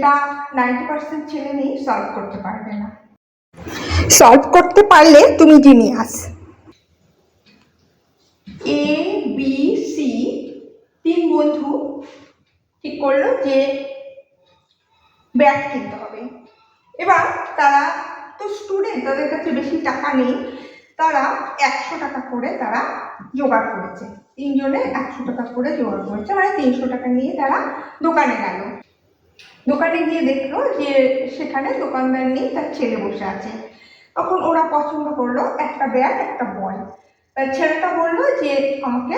যেটা ninety percent ছেলে মেয়ে সলভ করতে পারবে না। সলভ করতে পারলে তুমি জিনিয়াস এ বি সি তিন বন্ধু ঠিক করল যে ব্যাগ কিনতে হবে। এবার তারা তো স্টুডেন্ট তাদের কাছে বেশি টাকা নেই। তারা একশো টাকা করে তারা জোগাড় করেছে। তিনজনে একশো টাকা করে জোগাড় করেছে মানে তিনশো টাকা নিয়ে তারা দোকানে গেল। দোকানে গিয়ে দেখল যে সেখানে দোকানদার নেই, তার ছেলে বসে আছে। তখন ওরা পছন্দ করল একটা ব্যাগ, একটা বল। তার ছেলেটা বলল যে আমাকে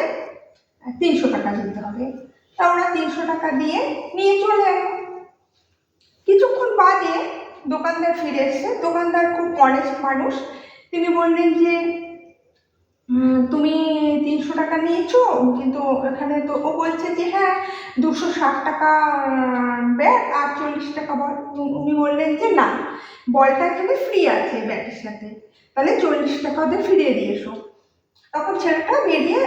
তিনশো টাকা দিতে হবে। তা ওরা তিনশো টাকা দিয়ে নিয়ে চলে গেল কিছুক্ষণ বাদে দোকানদার ফিরে এসছে। দোকানদার খুব অনেস্ট মানুষ। তিনি বললেন যে তুমি তিনশো টাকা নিয়েছো? কিন্তু এখানে তো ও বলছে যে হ্যাঁ দুশো ষাট টাকা ব্যাগ আর চল্লিশ টাকা বল। উনি- বললেন যে, না, বলটা এখানে ফ্রি আছে ব্যাগের সাথে। তাহলে চল্লিশ টাকা ওদের ফিরিয়ে দিয়ে এসো। তখন ছেলেটা বেরিয়ে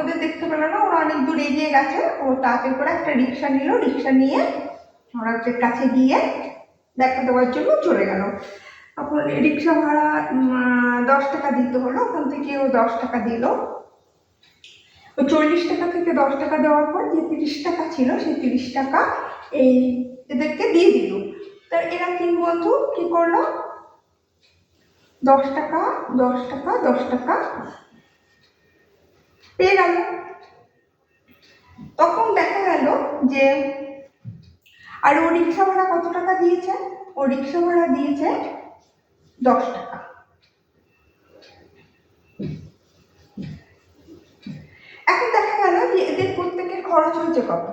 ওদের দেখতে পেল না, ওরা অনেক দূর এগিয়ে গেছে। ও তাড়াতাড়ি করে একটা রিক্সা নিল। রিক্সা নিয়ে ওরা ওদের কাছে গিয়ে দেখা দেওয়ার জন্য চলে গেল। তখন রিক্সা ভাড়া দশ টাকা দিতে হলো। ওখান থেকে ও দশ টাকা দিল। তো চল্লিশ টাকা থেকে দশ টাকা দেওয়ার পর যে তিরিশ টাকা ছিল, সেই তিরিশ টাকা এই এদেরকে দিয়ে দিল। তা এরা তিন বন্ধু কি করল? দশ টাকা দশ টাকা দশ টাকা পেয়ে গেল। তখন দেখা গেল যে, আর ও রিক্সা ভাড়া কত টাকা দিয়েছে? ও রিক্সা ভাড়া দিয়েছে দশ টাকা এখন দেখা গেল যে এদের প্রত্যেকের খরচ হয়েছে কত?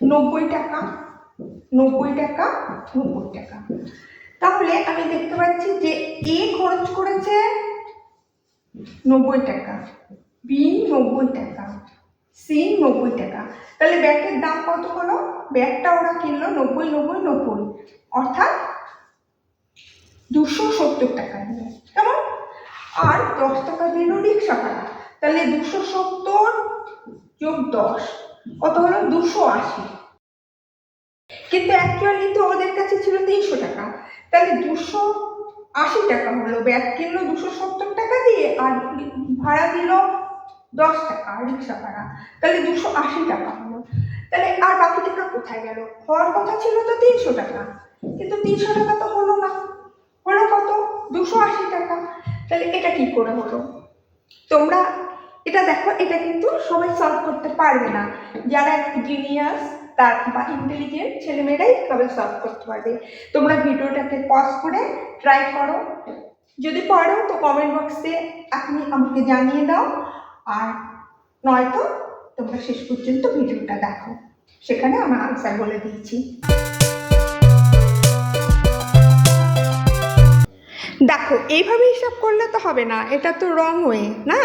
নব্বই টাকা নব্বই টাকা নব্বই টাকা। তাহলে আমি দেখতে পাচ্ছি যে এ খরচ করেছে নব্বই টাকা বি নব্বই টাকা সি নব্বই টাকা। তাহলে ব্যাগের দাম কত হলো? ব্যাগটা ওরা কিনলো নব্বই নব্বই নব্বই। অর্থাৎ দুশো সত্তর টাকা দিয়ে কেমন? আর দশ টাকা দিল রিক্সা ভাড়া। তাহলে দুশো সত্তর যোগ দশ, কত হলো? দুশো আশি। কিন্তু অ্যাকচুয়ালি তো ওদের কাছে ছিল তিনশো টাকা। তাহলে দুশো আশি টাকা হলো, ব্যাগ কিনলো দুশো সত্তর টাকা দিয়ে আর ভাড়া দিল দশ টাকা, রিক্সা ভাড়া। তাহলে দুশো আশি টাকা হলো। তাহলে আর বাকি টাকা কোথায় গেল? হওয়ার কথা ছিল তো তিনশো টাকা। কিন্তু তিনশো টাকা তো হলো না। হলো কত? দুশো আশি টাকা। তাহলে এটা কি করে হলো? এটা দেখো, এটা কিন্তু সবাই সলভ করতে পারবে না। যারা একটু জিনিয়াস তার বা ইন্টেলিজেন্ট ছেলেমেয়েরাই তবে সলভ করতে পারবে। তোমরা ভিডিওটাকে পজ করে ট্রাই করো। যদি পারো, তো কমেন্ট বক্সে আপনি আমাকে জানিয়ে দাও। আর নয়তো তোমরা শেষ পর্যন্ত ভিডিওটা দেখো। সেখানে আমার আনসার বলে দিয়েছি। দেখো এইভাবে হিসাব করলে তো হবে না। এটা তো রং ওয়ে না?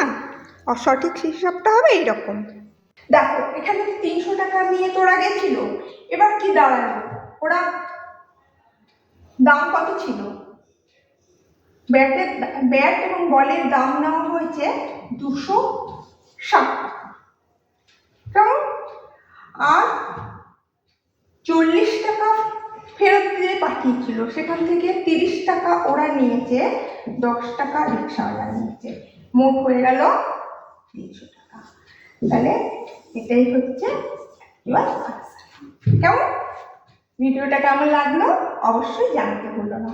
আর সঠিক হিসাবটা হবে এইরকম। দেখো, এখানে তিনশো টাকা নিয়ে তোরা গেছিল এবার কি দাঁড়াল? ওরা দাম কত ছিল? ব্যাটের ব্যাট এবং বলের দাম নেওয়া হয়েছে দুশো ষাট কেমন? আর চল্লিশ টাকা ফেরত দিয়ে পাঠিয়েছিল। সেখান থেকে তিরিশ টাকা ওরা নিয়েছে, দশ টাকা রিক্সাওয়ালা নিয়েছে। মোট হয়ে গেল তিনশো টাকা। তাহলে এটাই হচ্ছে এবার কেমন? ভিডিওটা কেমন লাগল? অবশ্যই জানতে ভুলো না।